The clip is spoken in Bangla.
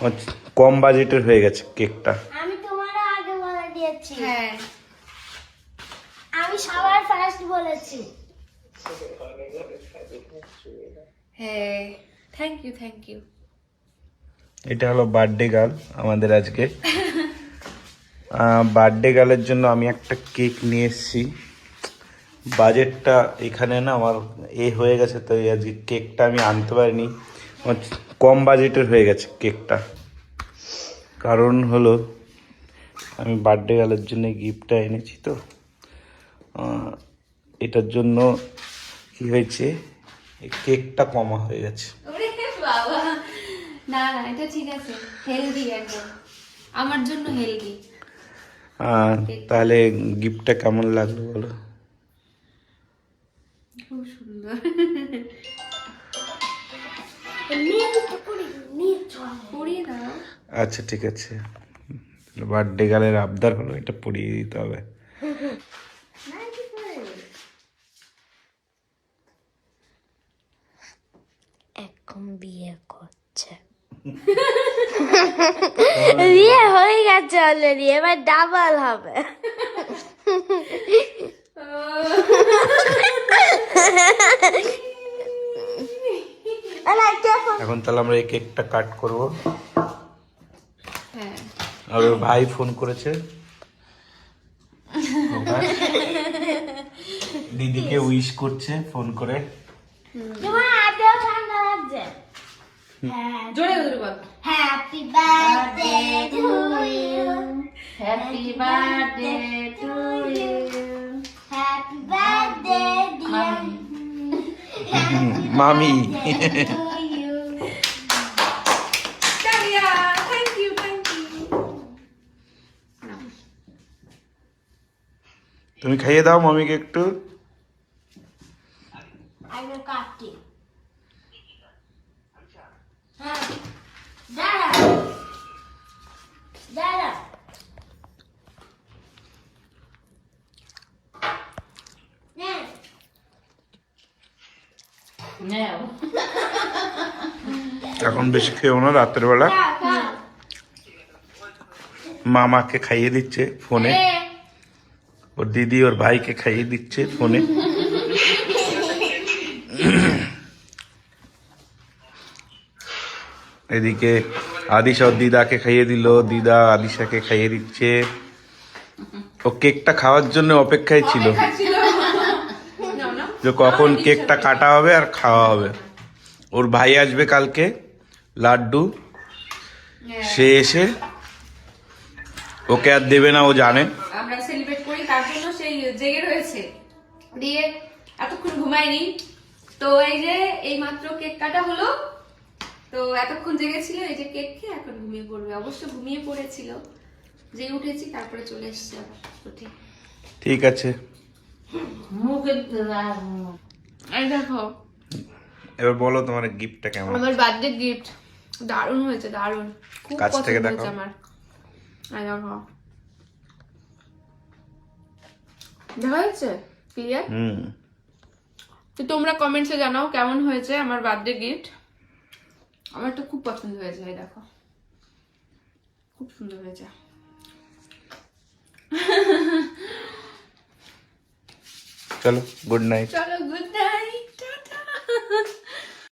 হচ্ছে কম বাজেটের হয়ে গেছে কেকটা। আমি তোমারও আগে বলে দিয়েছি। হ্যাঁ। আমি সবার ফার্স্ট বলেছি। হ্যাঁ। থ্যাংক ইউ থ্যাংক ইউ এটা হলো বার্থডে গার্ল আমাদের আজকে। বার্থডে গার্লের জন্য আমি একটা কেক নিয়ে এসেছি। বাজেটটা এখানে না আমার এ হয়ে গেছে তো এই আজকে কেকটা আমি আনতে পারিনি। কম বাজেটের হয়ে গেছে কেকটা। কারণ হলো আমি বার্থডে গার্লের জন্য গিফটটা এনেছি তো। এটার জন্য কি হয়েছে? কেকটা কমা হয়ে গেছে। না না এটা ঠিক আছে। হেলদি একদম আমার জন্য হেলদি তাহলে গিফটটা কেমন লাগল বলো? খুব সুন্দর। আচ্ছা ঠিক আছে। বার্থডে গার্লের আবদার হলো এটা পরিয়ে দিতে হবে। এখন বিয়ে করছে। বিয়ে হয়ে গেছে অলরেডি এবার ডাবল হবে। এখন তাহলে আমরা এই কেকটা কাট করব। হ্যাঁ। আর ওর ভাই ফোন করেছে। দিদিকে উইশ করছে ফোন করে। তোমার হাতেও ঠান্ডা লাগছে। হ্যাঁ জোরে জোরে বল। Happy birthday to you happy birthday to you happy birthday dear মামি টু ইউ কালিয়া থ্যাংক ইউ থ্যাংক ইউ তুমি খাইয়ে দাও মামিকে একটু। হ্যাঁ এখন বেশি খেয়েও না রাতের বেলা খা খা মামাকে খাইয়ে দিচ্ছে ফোনে। ওর দিদি ওর ভাইকে খাইয়ে দিচ্ছে ফোনে। এদিকে আদিশা ওর দিদাকে খাইয়ে দিল। দিদা আদিশাকে খাইয়ে দিচ্ছে। ও কেকটা খাওয়ার জন্য অপেক্ষায় ছিল। যে কখন কেকটা কাটা হবে আর খাওয়া হবে। ওর ভাই আসবে কালকে, লাড্ডু। সে এসে ওকে আর দেবে না, ও জানে। তার জন্য সেই জেগে রয়েছে। দিয়ে এতক্ষণ ঘুমায়নি। তো এই যে এই মাত্র কেক কাটা হলো। তো এতক্ষণ জেগেছিল এই যে কেক খেয়ে এখন ঘুমিয়ে পড়বে। অবশ্য ঘুমিয়ে পড়েছিল। যে উঠেছি তারপরে চলে এসছে আবার উঠে। ঠিক আছে। মুখে এই দেখো। এবার বলো তোমার গিফটটা কেমন? আমার বার্থডে গিফট। দারুণ হয়েছে দারুণ। খুব পছন্দ হয়েছে। আমার। এই দেখো। দেখা যাচ্ছে ক্লিয়ার হুম। তো তোমরা কমেন্টসে জানাও কেমন হয়েছে আমার বার্থডে গিফট আমার তো খুব পছন্দ হয়েছে এই দেখো। খুব সুন্দর হয়েছে। চলো গুড নাইট চলো গুড